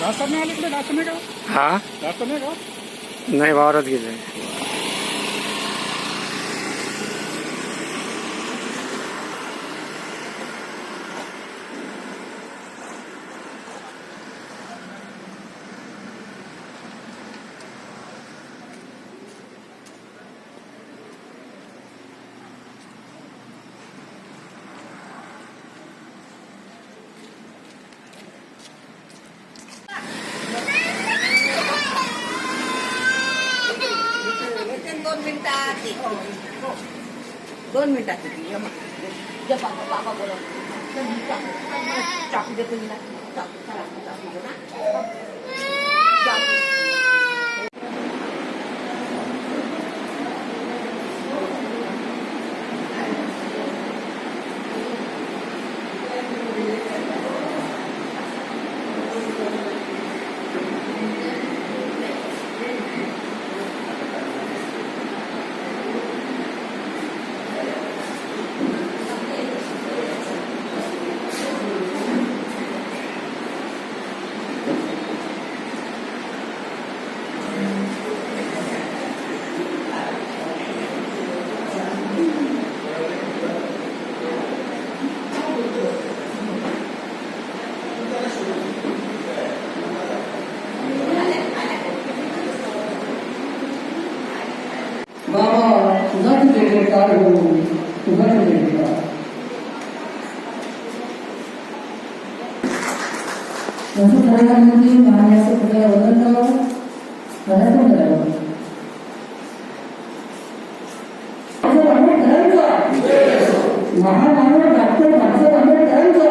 रास्ता नाही आली इकडे रास्ता नाही का? हा? रास्ता नाही का? नाही वावरात गेले येते दोन मिनिटात ये. दोन मिनिटात येते. ये मग. ये बाबा बाबा बोलव. चल, मी चाकू- चाकू देतो हिला. चाकू, चला, चाकू दे ना. म्हणजे महाराज असं कुठे वजन करावं महामानव डॉक्टर बाबासाहेब आंबेडकर करायचं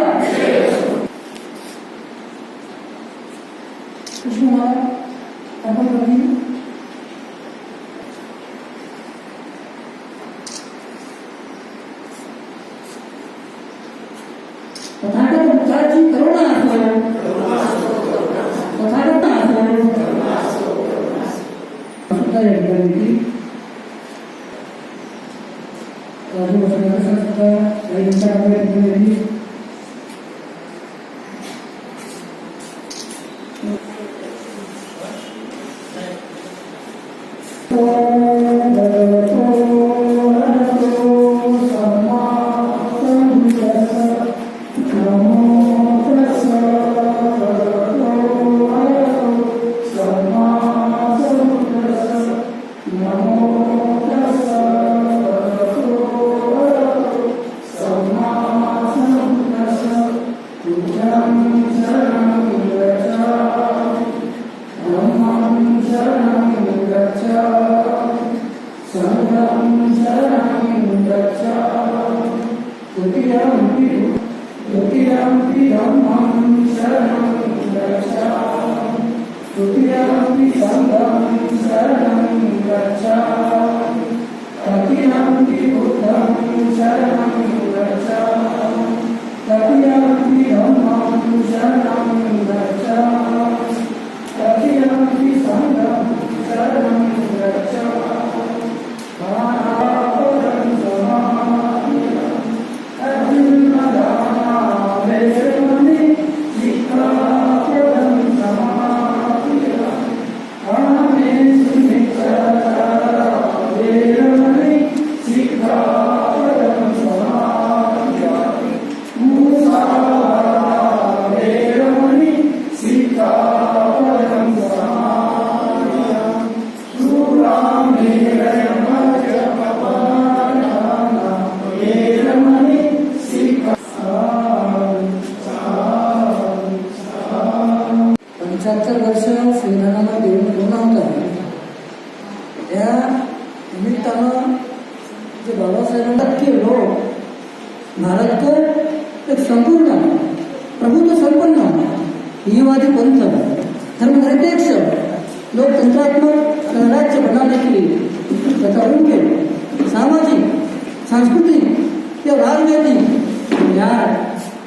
कृष्ण महाराज आपण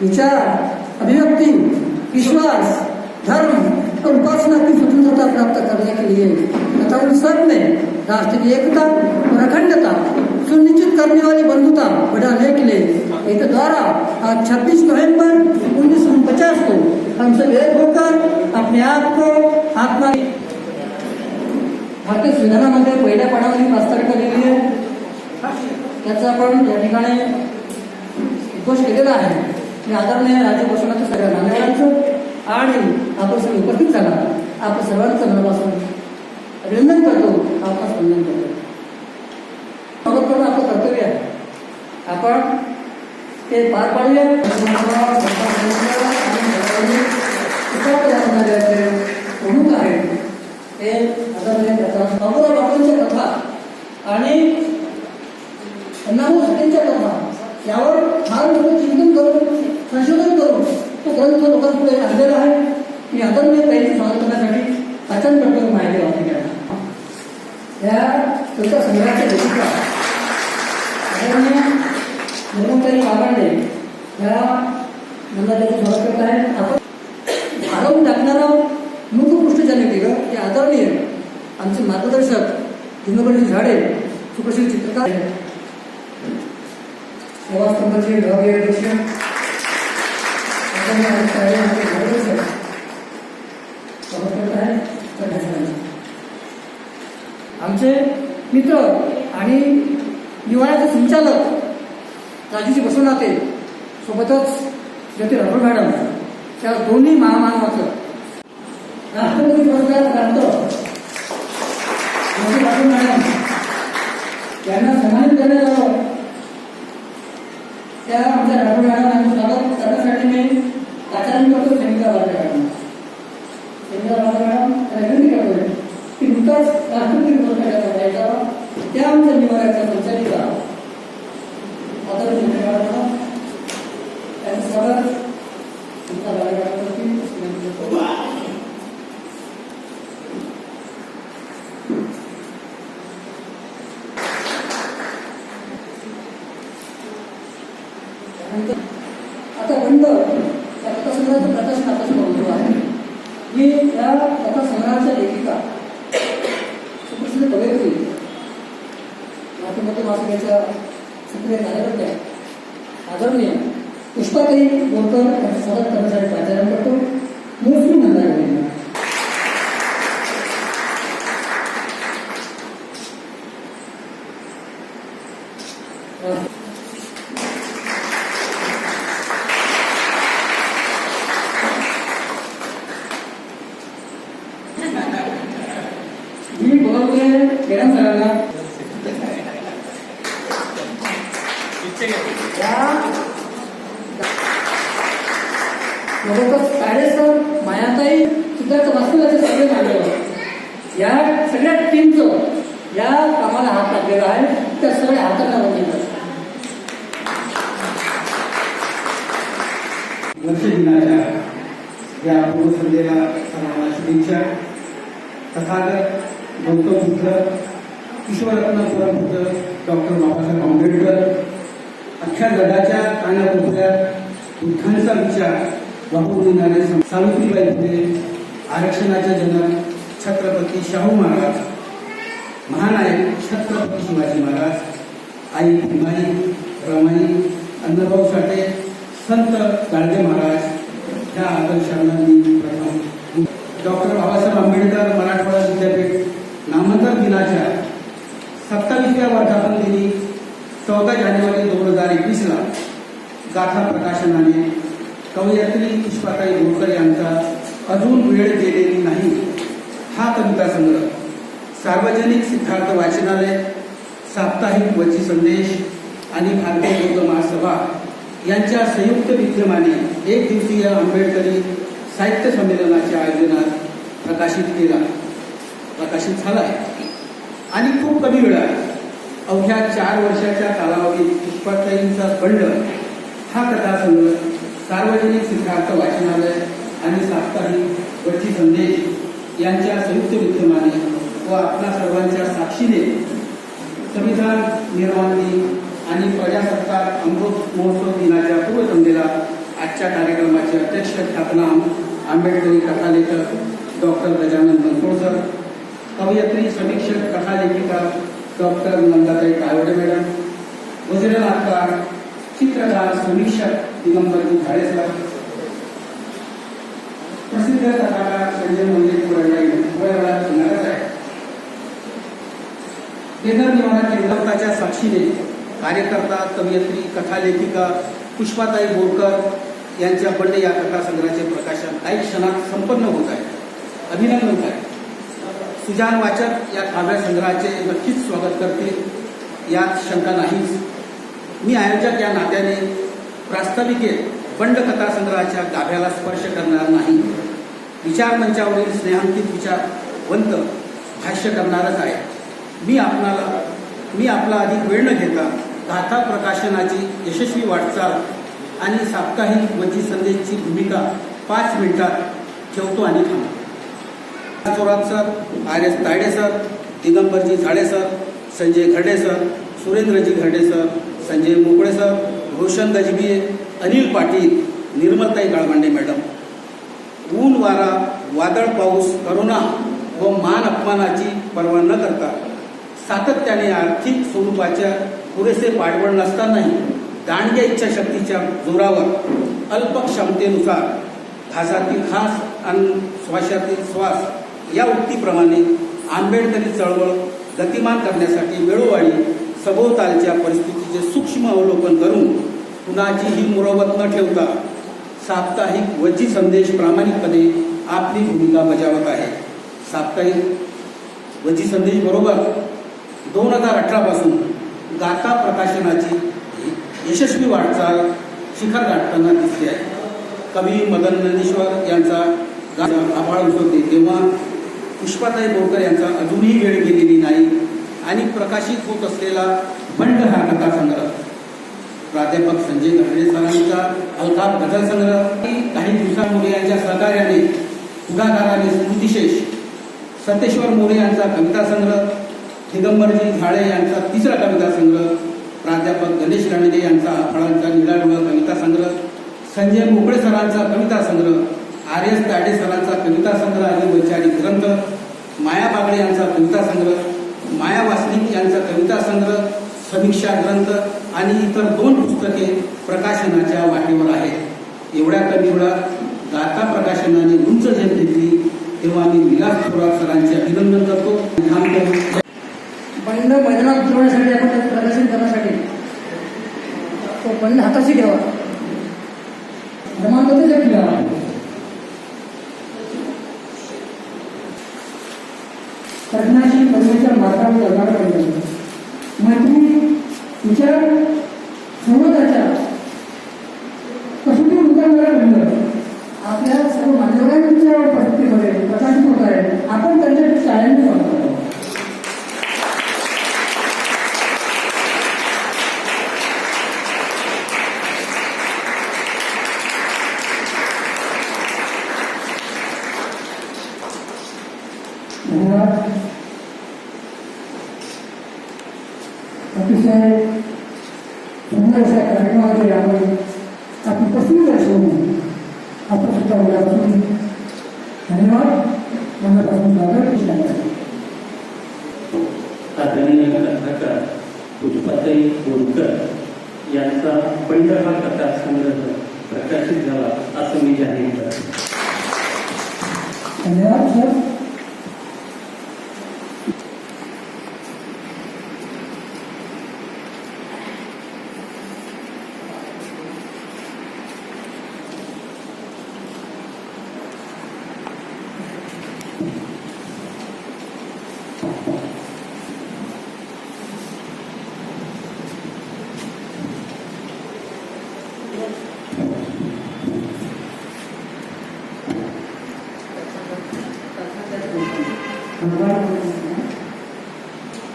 विचार, अभिव्यक्ति, विश्वास, धर्म और उपासना की स्वतंत्रता प्राप्त करने के लिए तथा उन सब में राष्ट्रीय एकता और अखंडता, सुनिश्चित करने वाली बंधुता बढ़ाने के लिए एक द्वारा आज 26 नवंबर उन्नीस सौ पचास को हम सब एक होकर अपने आप को आत्मा भारतीय संविधानामध्ये पहिल्या पानावरही प्रस्तावित केलेली आहे त्याचा आपण आहे मी आदरणीय राज्य सगळ्या मान्यवरांचं आणि आपण सगळे उपस्थित झाला. आपण सर्वांचं मनापासून अभिनंदन करतो. आपण वंदन करतो. मदत करणं आपलं कर्तव्य आहे. आपण ते पार पाडूया प्रमुख आहेत ते आदरणीय बाबूराव बाबांच्या कथा आणि अण्णाभाऊ साठेंच्या कथा. यावर फार मोठं चिंतन करून संशोधन करून तो ग्रंथ लोकांपुढे आणलेला आहे मी आदरणीय ताईचं स्वागत करण्यासाठी वाचन करतो माहिती वाचली या तुमच्या संग्रहाच्या लेखिका आदरणीय निर्मलताई बाबांडे या मला त्याचं स्वागत करत आहे आपण हरवून टाकणारा मुखपृष्ठ ज्याने केलं ते आदरणीय आमचे मार्गदर्शक दिनबळी झाडे सुप्रसिद्ध चित्रकार आहेत. सेवा स्तंभाचे विभागीय अध्यक्ष आमचे मित्र आणि निवाड्याचे संचालक राजूजी बसवनाथे सोबतच ज्योती राठोड मॅडम त्या दोन्ही महामानवाचं. राष्ट्रपती पुरस्कार प्राप्त ज्योती राठोड मॅडम यांना सन्मानित करण्यात आलं. त्या आमच्या राठोड मॅडम स्वागत. करण्यासाठी मी आचरण करतो सैनिका बाबा मॅडम. सैनिका बाबा मॅडम विनंती करतोय की नुकताच राष्ट्रपती पुरस्कार त्या आमच्या निवाड्याच्या संचालिका आदरणीय मॅडम त्यांचं स्वागत तुमचा बाळगावरती विनंती करतो. त्यानंतर आता बंद या कथासंग्रहाचं प्रकाशन आपण बघतो आहे मी या कथासंग्रहाच्या लेखिका सुप्रसिद्ध कवयित्री मातृमती मासिकाच्या सक्रिय आदरणीय पुष्पाताई बोरकर यांचं स्वागत करण्यासाठी प्राचार्य करतो मोसमी म्हणता येईल बोलवतोय मॅडम सरांना सोबतच काळेसर मायाताई सिद्धार्थ वास्तव्याचे सगळे मान्यवर या सगळ्या टीमचं या कामाला हात लागलेला आहे. त्या सगळ्या हातांना बघितलं वर्ष दिनाच्या या पूर्वसंध्येला सर्वांना शुभेच्छा. तथागत गौतम बुद्ध ईश्वरत्न परमबुद्ध डॉक्टर बाबासाहेब आंबेडकर अख्ख्या जगाच्या कानाकोपऱ्यात बुद्धांचा विचार वाहून देणारे सावित्रीबाई फुले आरक्षणाच्या जनक छत्रपती शाहू महाराज. महानायक छत्रपती शिवाजी महाराज आई भीमाई रमाई अण्णाभाऊ साठे संत गाडगे महाराज ह्या आदर्शांना मी प्रथम डॉक्टर बाबासाहेब आंबेडकर मराठवाडा विद्यापीठ नामांतर दिनाच्या सत्तावीसव्या वर्धापन दिनी चौदा जानेवारी दोन हजार एकवीसला गाथा प्रकाशनाने कवयत्री पुष्पाताई बोरकर यांचा अजून वेळ गेलेली नाही हा कविता संग्रह. सार्वजनिक सिद्धार्थ वाचनालय साप्ताहिक वची संदेश आणि भारतीय बौद्ध महासभा यांच्या संयुक्त विद्यमाने एक दिवसीय आंबेडकरी साहित्य संमेलनाच्या आयोजनात प्रकाशित केला. प्रकाशित झाला आहे आणि खूप कमी वेळात अवघ्या चार वर्षाच्या कालावधीत पुष्पाताईंचा बंड हा कथासंघ सार्वजनिक सिद्धार्थ वाचनालय आणि साप्ताहिक वची संदेश यांच्या संयुक्त विद्यमाने व आपल्या सर्वांच्या साक्षीने संविधान निर्माण दिन आणि प्रजासत्ताक अमृत महोत्सव दिनाच्या पूर्वसंध्येला आजच्या कार्यक्रमाचे अध्यक्ष ख्यातनाम आंबेडकरी कथालेखक डॉक्टर गजानन मनसोळकर कवयत्री समीक्षक कथालेखिका डॉक्टर नंदाताई कावडे मॅडम वज्रनाथकार चित्रकार समीक्षक दिगंबरजी झाडेसर प्रसिद्ध कथाकार संजय मंदिर पुरायला पुरायला येणारच आहे केंद्राच्या साक्षीने कार्यकर्ता कवयित्री कथालेखिका पुष्पाताई बोरकर यांच्या बंडे या कथासंग्रहाचे प्रकाशन काही क्षणात संपन्न होत आहे. अभिनंदन आहे. सुजान वाचक या काव्य संग्रहाचे नक्कीच स्वागत करतील. यात शंका नाहीच. मी आयोजक या नात्याने प्रास्ताविकेत बंड कथासंग्रहाच्या गाभ्याला स्पर्श करणार नाही. विचारमंचावरील स्नेहांकित विचारवंत भाष्य करणारच आहे. मी आपणाला मी आपला अधिक वेळ न घेता धाता प्रकाशनाची यशस्वी वाटचाल आणि साप्ताहिक वची संदेशची भूमिका पाच मिनिटात ठेवतो आणि थांबतो. Thorat sir R S Tayde sir Digambarji Zade sir Sanjay Gharde sir Surendraji Gharde sir Sanjay Mokale sir Roshan Gajbiye Anil Patil Nirmaltai Galbande madam. ऊन वारा वादळ पाऊस करोना व मान अपमानाची पर्वा न करता सातत्याने आर्थिक स्वरूपाच्या पुरेसे पाठबळ नसतानाही दांडग्या इच्छाशक्तीच्या जोरावर अल्प क्षमतेनुसार घासातील घास आणि श्वासातील श्वास या उक्तीप्रमाणे आंबेडकरी चळवळ गतिमान करण्यासाठी वेळोवेळी सभोवतालच्या परिस्थितीचे सूक्ष्म अवलोकन करून कुणाचीही मुरवत न ठेवता साप्ताहिक वजी संदेश प्रामाणिकपणे आपली भूमिका बजावत आहे. साप्ताहिक वजी संदेश बरोबर दोन हजार अठरापासून गाथा प्रकाशनाची यशस्वी वाटचाल शिखर गाठताना दिसते आहे. कवी मदन नंदीश्वर यांचा आभाळ होते तेव्हा पुष्पाताई बोरकर यांचा अजूनही वेळ गेलेली नाही आणि प्रकाशित होत असलेला बंड हा कथासंग्रह. प्राध्यापक संजय घरडे सरांचा अल्काप गझल संग्रह काही दिवसांमुळे यांच्या सहकार्याने पुढाकाराने स्मृतिशेष सतेश्वर मोरे यांचा कविता संग्रह दिगंबरजी झाडे यांचा तिसरा कविता संग्रह प्राध्यापक गणेश राणगे यांचा फळांचा निळाडोळा कविता संग्रह संजय मोकळे सरांचा कविता संग्रह आर एस ताडे सरांचा कविता संग्रह आणि वैचारिक ग्रंथ माया बागडे यांचा कविता संग्रह माया वासनिक यांचा कविता संग्रह समीक्षा ग्रंथ आणि इतर दोन पुस्तके प्रकाशनाच्या वाटेवर आहेत. एवढ्या कमी वेळात प्रकाशनाने उंच झेप घेतली तेव्हा मी विलास थोरात सरांचे अभिनंदन करतो. बंड मैदानात उतरवण्यासाठी आपण त्याचं प्रदर्शन करण्यासाठी. तो बंड हाताशी घ्यावा जमानबद्दल एक घ्यावा प्रज्ञाशी परमेश्वर मार्गावर जगणारा बंड मैत्री विचार संवादाच्या कसोटी उतरणारा बंड आपल्या सर्व मान्यवरांच्या परिस्थितीमध्ये प्रकाशित होत आहे आपण त्यांच्या शाळांनी वापरतो धन्यवाद अतिशय सुंदर अशा कार्यक्रमामध्ये आपण आपली पसंत दर्शवून आपण सुद्धा उद्यापासून धन्यवाद मनापासून स्वागत आदरणीय कथाकार पुष्पाताई बोरकर यांचा बंड हा कथा संग्रह प्रकाशित झाला असं मी जाहीर करतो. धन्यवाद सर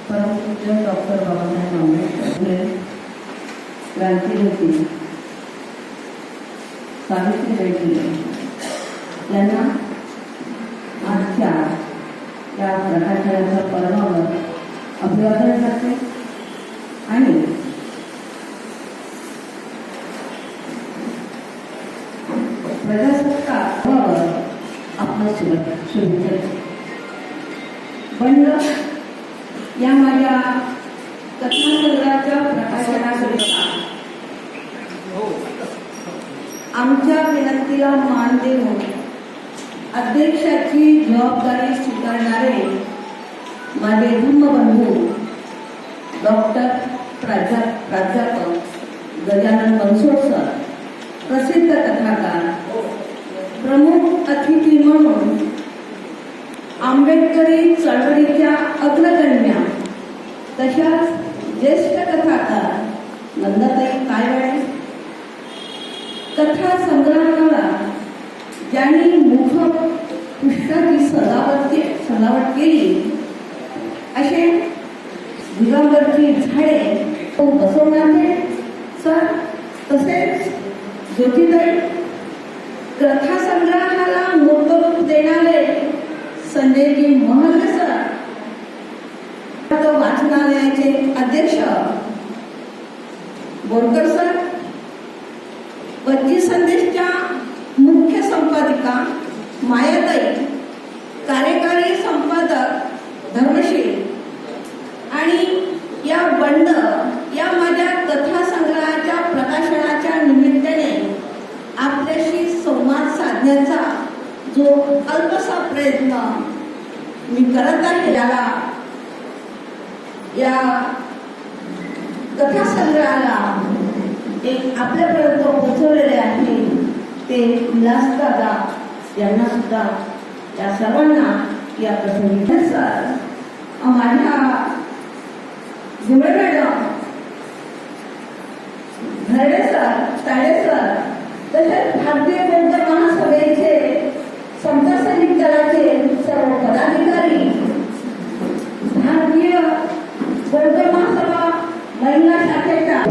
परमपूज्य डॉक्टर बाबासाहेब आंबेडकर सावित्रीबाई फुले यांना आजच्या या प्रकाशनाच्या पर्वावर अभिवादन करते आणि प्रजासत्ताक पर्वावर आपलं शुभेच्छा शुभेच्छा देते. बंड या माझ्या कथासंग्रहाच्या प्रकाशनाकरिता आमच्या विनंतीला मान देऊन अध्यक्षाची जबाबदारी स्वीकारणारे माझे धर्मबंधू डॉक्टर प्राध्या प्राध्यापक गजानन बनसोड सर प्रसिद्ध कथाकार प्रमुख अतिथी म्हणून आंबेडकरी चळवळीच्या अग्रगण्या तशाच ज्येष्ठ कथाकार नंदाताई कायवाडे कथा संग्रहाला ज्यांनी मुख पुष्टाची सजावट के सजावट केली असे दिगंबरची झाडे तो बसवणारे सर तसेच ज्योतिताई कथा संग्रहाला मूर्तरूप देणारे संजयजी महल सर अध्यक्ष बोरकर सर वज्जी संदेशच्या मुख्य संपादिका मायाताई कार्यकारी संपादक धर्मशील आणि या बंड या माझ्या कथा संग्रहाच्या प्रकाशनाच्या निमित्ताने आपल्याशी संवाद साधण्याचा जो अल्पसा प्रयत्न मी करत आहे. याला या कथा संग्रहाला एक आपल्यापर्यंत पोहोचवलेले आहे ते दादा यांना सुद्धा या सर्वांना या प्रसंगी सर माझ्या Jule madam Gharde sir Tale sir तसेच भारतीय बौद्ध महासभेचे समता सैनिक दलाचे सर्व पदाधिकारी भारतीय बौद्ध महासभा महिला शाखेच्या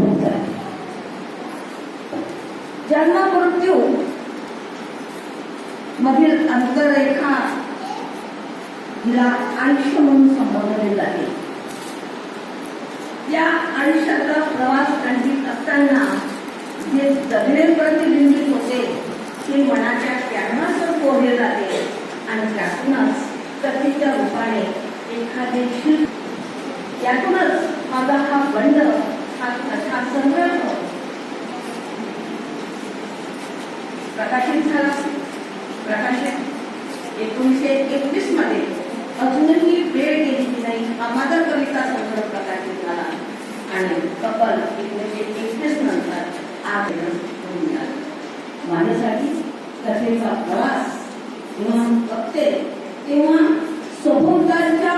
जन्म मृत्यू मधील अंतरेखा हिला आयुष्य म्हणून संबोधले जाते त्या आयुष्याचा प्रवास कंठीत असताना जे जगणे प्रतिबिंबित होते ते मनाच्या कॅनव्हासवर कोरले जाते आणि त्यातूनच कथेच्या रूपाने एखादे शिल्प यातूनच माझा हा बंड हा कथा संग्रह प्रकाशित झाला. प्रकाशित. एकोणीसशे एकवीसमध्ये अजूनही वेळ गेली की नाही हा माझा कविता संग्रह प्रकाशित झाला. आणि कपल एकोणीसशे एकवीस नंतर आज होऊन माझ्यासाठी कथेचा प्रवास म्हणून बघते तेव्हा सभोवतालच्या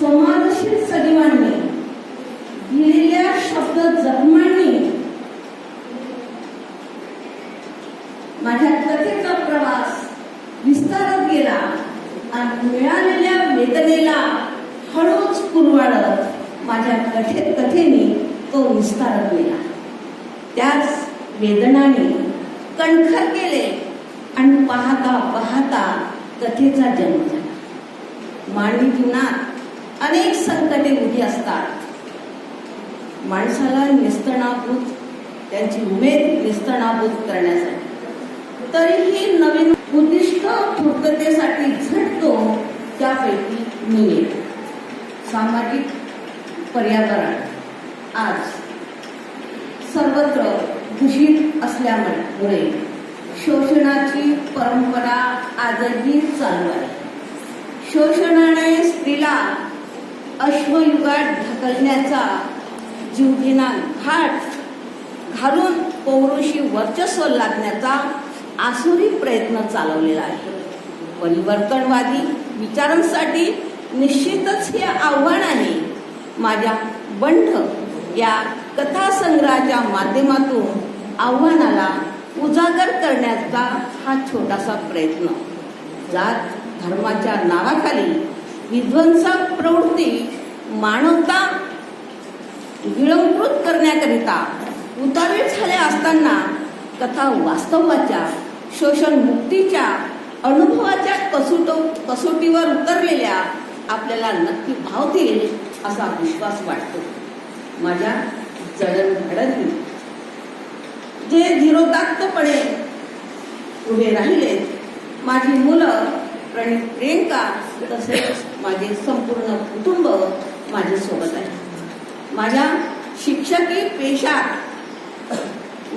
समाजशील सजीवांनी दिलेल्या शब्द जखमांनी माझ्या कथेचा प्रवास विस्तारत गेला आणि मिळालेल्या वेदनेला हळूच पुरवाळत माझ्या कथेत कथेने तो विस्तारत गेला त्याच वेदनाने कणखर केले आणि पाहता पाहता कथेचा जन्म झाला. मानवी जीवनात अनेक संकटे उभी असतात. माणसाला निस्तणाभूत त्यांची उमेद निस्तणाभूत करण्यासाठी. तरीही नवीन उद्दिष्ट पूर्ततेसाठी झटतो त्यापैकी मी एक. सामाजिक पर्यावरण. आज सर्वत्र दूषित असल्यामुळे शोषणाची परंपरा आजही चालू आहे. शोषणाने स्त्रीला अश्वयुगात ढकलण्याचा जीवघेणा घाट घालून पौरुषी वर्चस्व लादण्याचा आसुरी प्रयत्न चालवलेला आहे. परिवर्तनवादी विचारांसाठी निश्चितच हे आव्हान आहे. माझ्या बंठ या कथासंग्रहाच्या माध्यमातून आव्हानाला उजागर करण्याचा हा छोटासा प्रयत्न. जात धर्माच्या नावाखाली विध्वंसक प्रवृत्ती मानवता गिळंकृत करण्याकरिता उतारे झाले असताना कथा वास्तवाच्या शोषण मुक्तीच्या अनुभवाच्या कसोटो कसोटीवर उतरलेल्या आपल्याला नक्की भावतील असा विश्वास वाटतो. माझ्या जडणघडणी जे धीरोदात्तपणे उभे राहिले माझी मुलं प्रणित प्रियंका तसेच माझे संपूर्ण कुटुंब माझे सोबत आहे. माझ्या शिक्षकी पेशात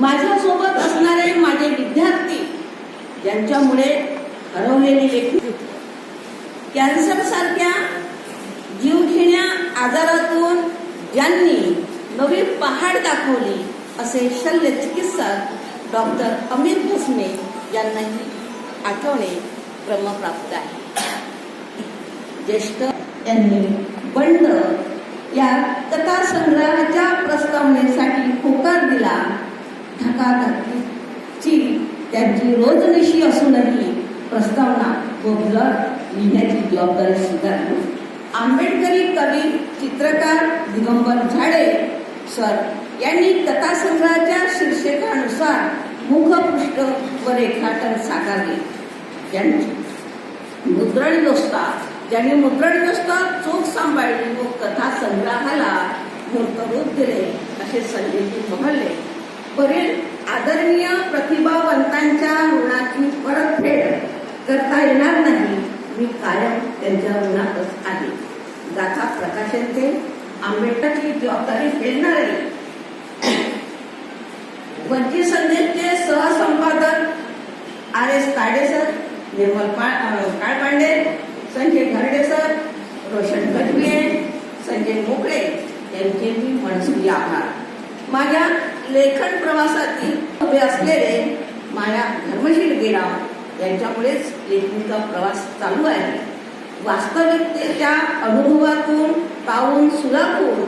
माझ्यासोबत असणारे माझे विद्यार्थी ज्यांच्यामुळे हरवलेली लेखी होती कॅन्सर सारख्या जीवघेण्या आजारातून ज्यांनी नवी पहाड दाखवली असे शल्य चिकित्सक डॉक्टर अमित भसने यांनाही आठवणे क्रमप्राप्त आहे. ज्येष्ठ यांनी बंड या कथा संग्रहाच्या प्रस्तावनेसाठी होकार दिला. धकाधकीची त्यांची रोजनिशी असूनही प्रस्तावना व लिहिण्याची जबाबदारी स्वीकारली. आंबेडकरी कवी चित्रकार दिगंबर झाडे सर यांनी कथासंग्रहाच्या शीर्षकानुसार मुखपृष्ठ व रेखाटन साकारले. त्यांनी मुद्रण व्यवस्था ज्यांनी मुद्रण व्यवस्था चोख सांभाळली व कथा संग्रहाला मूर्तरूप दिले असे संजयजी मोहल्ले वरील आदरणीय प्रतिभावंतांच्या ऋणाची परतफेड करता येणार नाही. मी कायम त्यांच्या ऋणातच आहे. गाथा प्रकाशनचे आंबेडकरची जबाबदारी पेलणारे वंचित संदेशचे सहसंपादक R S Tade sir Nirmal Kalpande Sanjay Gharde sir Roshan Gajbiye Sanjay Mokale यांचे मी मनसुरी आभार माझ्या लेखन प्रवासातील उभे असलेले माया धर्मशील गेडाव यांच्यामुळेच लेखणीचा प्रवास चालू आहे. वास्तविकतेच्या अनुभवातून पाहून सुलाखून